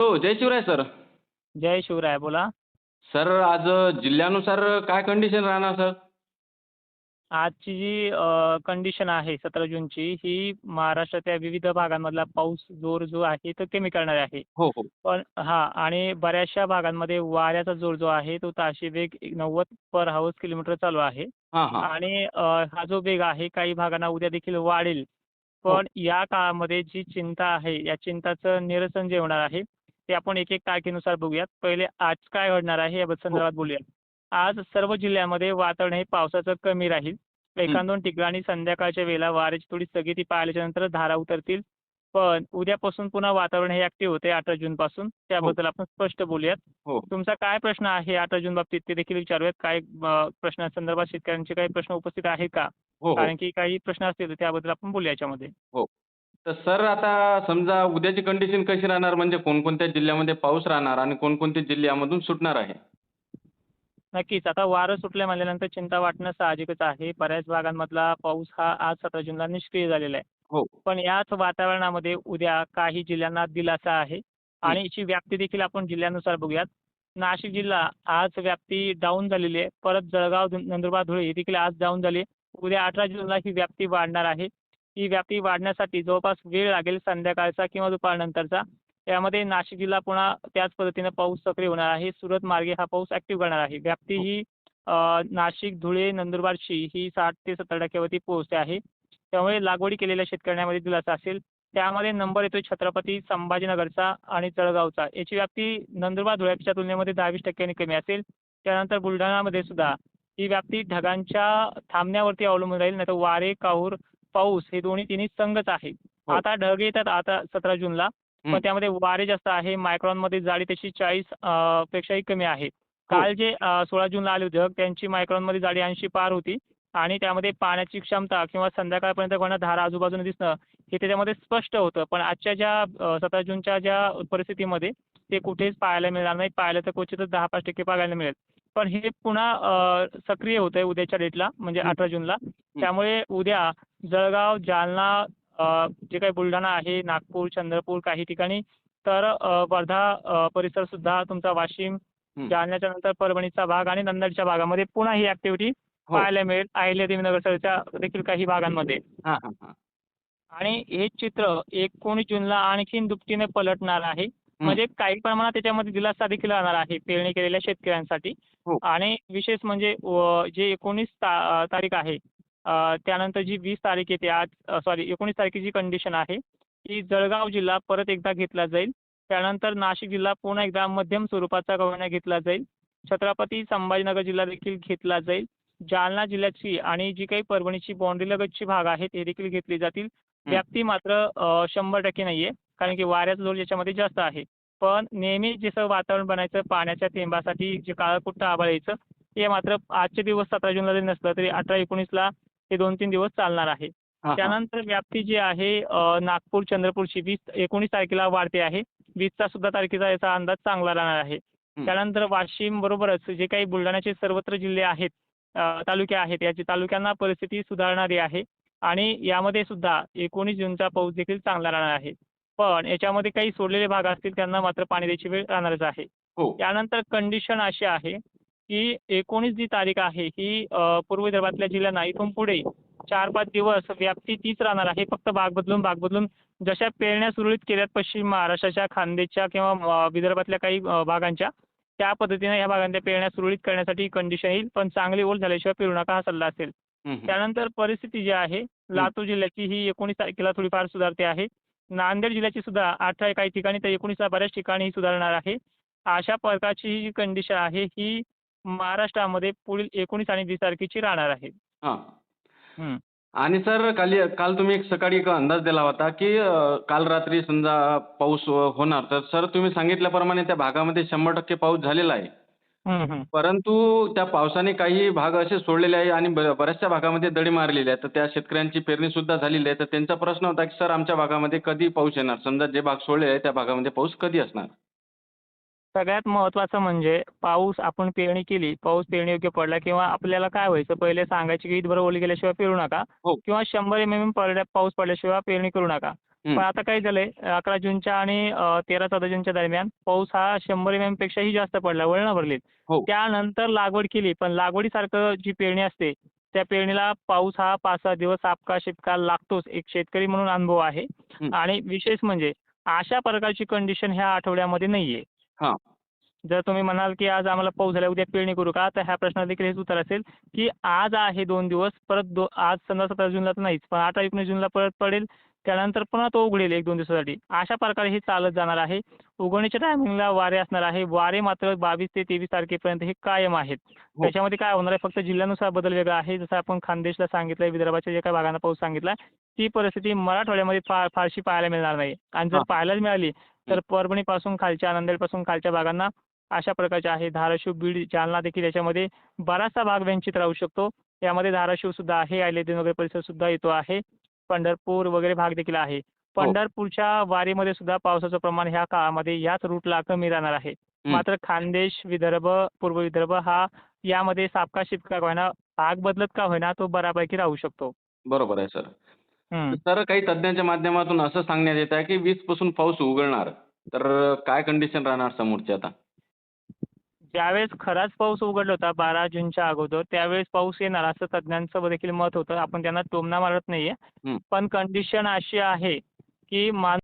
हो जय शिवराय सर. जय शिवराय बोला. सर आज जिल्ह्यानुसार काय कंडिशन राहणार सर? आजची जी कंडिशन आहे सतरा जूनची ही महाराष्ट्राच्या विविध भागांमधला पाऊस जोर जो आहे तो कमी करणारे आहे. हो हो. पण हा आणि बऱ्याचशा भागांमध्ये वाऱ्याचा जोर जो आहे तो ताशी वेग नव्वद पर हाऊस किलोमीटर चालू आहे. हां हां. आणि अ, हा जो वेग आहे काही भागांना उद्या देखील वाढेल. पण या काळामध्ये जी चिंता आहे या चिंताचं निरसन जे होणार आहे ते आपण एक एक तारखेनुसार बघूयात. पहिले आज काय घडणार आहे या संदर्भात बोलूया आज सर्व जिल्ह्यामध्ये वातावरण हे पावसाचं कमी राहील. एखाद दोन ठिकाणी संध्याकाळच्या वेळेला वाऱ्याची थोडी स्थगिती पाहिल्याच्या नंतर धारा उतरतील. पण उद्यापासून पुन्हा वातावरण हे ऍक्टिव्ह होते अठरा जून पासून. त्याबद्दल आपण स्पष्ट बोलूयात. हो. तुमचा काय प्रश्न आहे अठरा जून बाबतीत ते देखील विचारूयात. काय प्रश्नासंदर्भात शेतकऱ्यांचे काही प्रश्न उपस्थित आहेत का? हो हो. कारण की काही प्रश्न असतील त्याबद्दल आपण बोलूया याच्यामध्ये. हो. तर सर आता समजा उद्याची कंडिशन कशी राहणार? म्हणजे कोणकोणत्या जिल्ह्यामध्ये पाऊस राहणार आणि कोणकोणते जिल्हे यामधून सुटणार आहे? नक्कीच. आता वारं सुटलं म्हणल्यानंतर चिंता वाटणं साहजिकच आहे. बऱ्याच भागांमधला पाऊस हा आज सतरा जूनला निष्क्रिय झालेला आहे. हो. पण याच वातावरणामध्ये उद्या काही जिल्ह्यांना दिलासा आहे. आणि याची व्याप्ती देखील आपण जिल्ह्यानुसार बघूयात. नाशिक जिल्हा आज व्याप्ती डाऊन झालेली आहे. परत जळगाव नंदुरबार धुळे ही देखील आज डाऊन झाली. उद्या अठरा जूनला ही व्याप्ती वाढणार आहे. ही व्याप्ती वाढण्यासाठी जवळपास वेळ लागेल संध्याकाळचा किंवा दुपारनंतरचा. यामध्ये नाशिक जिल्हा पुन्हा त्याच पद्धतीनं पाऊस सक्रिय होणार आहे. सुरत मार्गे हा पाऊस ऍक्टिव्ह करणार आहे. व्याप्ती ही नाशिक धुळे नंदुरबारची ही साठ ते सत्तर टक्क्यावरती पोहोचते आहे. त्यामुळे लागवडी केलेल्या शेतकऱ्यांमध्ये दिलासा असेल. त्यामध्ये नंबर येतोय छत्रपती संभाजीनगरचा आणि जळगावचा. याची व्याप्ती नंदुरबार धुळ्याच्या तुलनेमध्ये दहावीस टक्क्यांनी कमी असेल. त्यानंतर बुलढाणामध्ये सुद्धा. ही व्याप्ती ढगांच्या थांबण्यावरती अवलंबून राहील नाही वारे काहूर पाऊस हे दोन्ही तिन्ही संघच आहे हो. आता ढग येतात आता सतरा जूनला. हं. पण त्यामध्ये वारे जास्त आहे. मायक्रॉनमध्ये जाडी त्याची चाळीस पेक्षाही कमी आहे. काल जे सोळा जूनला आले होते ढग त्यांची मायक्रॉनमध्ये जाडी ऐंशी पार होती. आणि त्यामध्ये पाण्याची क्षमता किंवा संध्याकाळपर्यंत कोणा धारा आजूबाजूने दिसणं हे त्याच्यामध्ये स्पष्ट होतं. पण आजच्या ज्या सतरा जूनच्या ज्या परिस्थितीमध्ये ते कुठेच पाहायला मिळणार नाही पाहिलं तर क्वचितच दहा पाच टक्के पाहायला मिळेल. पण हे पुन्हा सक्रिय होतंय उद्याच्या डेटला म्हणजे. अठरा जूनला. त्यामुळे उद्या जळगाव जालना जे काही बुलढाणा आहे नागपूर चंद्रपूर काही ठिकाणी तर वर्धा परिसर सुद्धा तुमचा वाशिम. जालन्याच्या नंतर परभणीचा भाग आणि नंदरच्या भागामध्ये पुन्हा ही ऍक्टिव्हिटी हो. पाहायला मिळेल. अहिल्यादेवीनगर सरच्या देखील काही भागांमध्ये. आणि हे चित्र एकोणीस जूनला आणखीन दुपटीने पलटणार आहे. म्हणजे काही प्रमाणात त्याच्यामध्ये दिलासा देखील राहणार आहे पेरणी केलेल्या शेतकऱ्यांसाठी. हो. आणि विशेष म्हणजे जे एकोणीस ता तारीख आहे त्यानंतर जी वीस तारीख येते आज सॉरी एकोणीस तारखेची कंडिशन आहे की जळगाव जिल्हा परत एकदा घेतला जाईल. त्यानंतर नाशिक जिल्हा पुन्हा एकदा मध्यम स्वरूपाचा गव्हाणा घेतला जाईल. छत्रपती संभाजीनगर जिल्हा देखील घेतला जाईल. जालना जिल्ह्याची आणि जी काही परभणीची बाँड्री लगतची भाग आहेत हे देखील घेतली जातील. व्याप्ती मात्र शंभर टक्के नाही आहे कारण की वाऱ्याचा जोर याच्यामध्ये जास्त आहे. पण नेहमी जसं वातावरण बनायचं पाण्याच्या थेंबासाठी जे काळाकुट्ट आभाळ यायचं ते मात्र आजचे दिवस सतरा जूनला जरी नसलं तरी अठरा एकोणीसला ते दोन तीन दिवस चालणार आहे. त्यानंतर व्याप्ती जी आहे नागपूर चंद्रपूरची वीस एकोणीस तारखेला वाढते आहे. वीसचा सुद्धा तारखेचा याचा अंदाज चांगला राहणार आहे. त्यानंतर वाशिम बरोबरच जे काही बुलढाण्याचे सर्वत्र जिल्हे आहेत तालुके आहेत याची तालुक्यांना परिस्थिती सुधारणारी आहे. आणि यामध्ये सुद्धा एकोणीस जूनचा पाऊस देखील चांगला राहणार आहे. पण याच्यामध्ये काही सोडलेले भाग असतील त्यांना मात्र पाणी द्यायची वेळ राहणारच आहे. हो. त्यानंतर कंडिशन अशी आहे की एकोणीस जी तारीख आहे ही पूर्व विदर्भातल्या जिल्ह्यांना इथून पुढे चार पाच दिवस व्याप्ती तीच राहणार आहे. फक्त भाग बदलून भाग बदलून जशा पेरण्या सुरळीत केल्यात पश्चिम महाराष्ट्राच्या खानदेशच्या किंवा विदर्भातल्या काही भागांच्या त्या पद्धतीने या भागांच्या पेरण्या सुरळीत करण्यासाठी कंडिशन येईल. पण चांगली ओल झाल्याशिवाय पेरू नका हा सल्ला असेल. हं, हं. त्यानंतर परिस्थिती जी आहे लातूर जिल्ह्याची ही एकोणीस तारखेला थोडीफार सुधारते आहे. नांदेड जिल्ह्याची सुद्धा अठरा काही ठिकाणी तर एकोणीसला बऱ्याच ठिकाणी सुधारणार आहे अशा प्रकारची ही जी कंडिशन आहे ही महाराष्ट्रामध्ये पुढील एकोणीस आणि वीस तारखेची राहणार आहे. आणि सर काल काल तुम्ही एक सकाळी एक अंदाज दिला होता की अ, काल रात्री समजा पाऊस अ, होणार तर सर तुम्ही सांगितल्याप्रमाणे त्या भागामध्ये शंभर टक्के पाऊस झालेला आहे. परंतु त्या पावसाने काही भाग असे सोडलेले आहे आणि ब- बऱ्याचशा भागामध्ये दडी मारलेली आहे. तर त्या शेतकऱ्यांची पेरणी सुद्धा झालेली आहे. तर त्यांचा प्रश्न होता की सर आमच्या भागामध्ये कधी पाऊस येणार? समजा जे भाग सोडले आहे त्या भागामध्ये पाऊस कधी असणार? सगळ्यात महत्त्वाचं म्हणजे पाऊस आपण पेरणी केली पाऊस पेरणी योग्य पडला किंवा आपल्याला काय व्हायचं? पहिले सांगायचे की ईदभर ओली गेल्याशिवाय पेरू नका. हो. किंवा शंभर एम एम पडल्या पाऊस पडल्याशिवाय पेरणी करू नका. पण आता काय झालंय अकरा जूनच्या आणि तेरा चौदा जूनच्या दरम्यान पाऊस हा शंभर एम पेक्षाही जास्त पडला वळणं भरलीत हो. त्यानंतर लागवड केली पण लागवडीसारखं जी पेरणी असते त्या पेरणीला पाऊस हा पाच सहा दिवस आपका शिपका लागतोच एक शेतकरी म्हणून अनुभव आहे. आणि विशेष म्हणजे अशा प्रकारची कंडिशन ह्या आठवड्यामध्ये नाहीये. जर तुम्ही म्हणाल की आज आम्हाला पाऊस झाला उद्या पेरणी करू का तर ह्या प्रश्नाला देखील हेच उत्तर असेल की आज आहे दोन दिवस परत दो आज समजा सतरा जूनला तर नाहीच पण अठरा एकोणीस जूनला परत पडेल त्यानंतर पुन्हा तो उघडेल एक दोन दिवसासाठी. अशा प्रकारे हे चालत जाणार आहे. उगवणीच्या टायमिंगला वारे असणार आहे. वारे मात्र बावीस ते तेवीस तारखेपर्यंत हे कायम आहेत. त्याच्यामध्ये काय होणार आहे? फक्त जिल्ह्यानुसार बदल वेगळा आहे. जसं आपण खानदेशला सांगितलंय विदर्भाच्या जे काही भागांना पाऊस सांगितला ती परिस्थिती मराठवाड्यामध्ये फार फारशी पाहायला मिळणार नाही. आणि जर हां. पाहायलाच मिळाली तर परभणीपासून खालच्या नांदेडपासून खालच्या भागांना अशा प्रकारच्या आहे. धाराशिव बीड जालना देखील याच्यामध्ये बराचसा भाग वंचित राहू शकतो. यामध्ये धाराशिव सुद्धा आहे. आयलेदीन वगैरे परिसर सुद्धा येतो आहे. पंढरपूर वगैरे भाग देखील आहे. पंढरपूरच्या वारीमध्ये सुद्धा पावसाचं प्रमाण ह्या काळामध्ये याच रूटला कमी राहणार आहे. मात्र खानदेश विदर्भ पूर्व विदर्भ हा यामध्ये सापका शिपका होईना भाग बदलत का होईना तो बऱ्यापैकी राहू शकतो. बरोबर आहे सर. सर काही तज्ज्ञांच्या माध्यमातून असं सांगण्यात येत आहे की वीसपासून पाऊस उघडणार. तर काय कंडिशन राहणार समोरची आता? ज्यावेळेस खराच पाऊस उघडला होता बारा जूनच्या अगोदर त्यावेळेस पाऊस येणार असं तज्ज्ञांचं देखील मत होतं आपण त्यांना टोमणा मारत नाहीये. पण कंडिशन अशी आहे की मान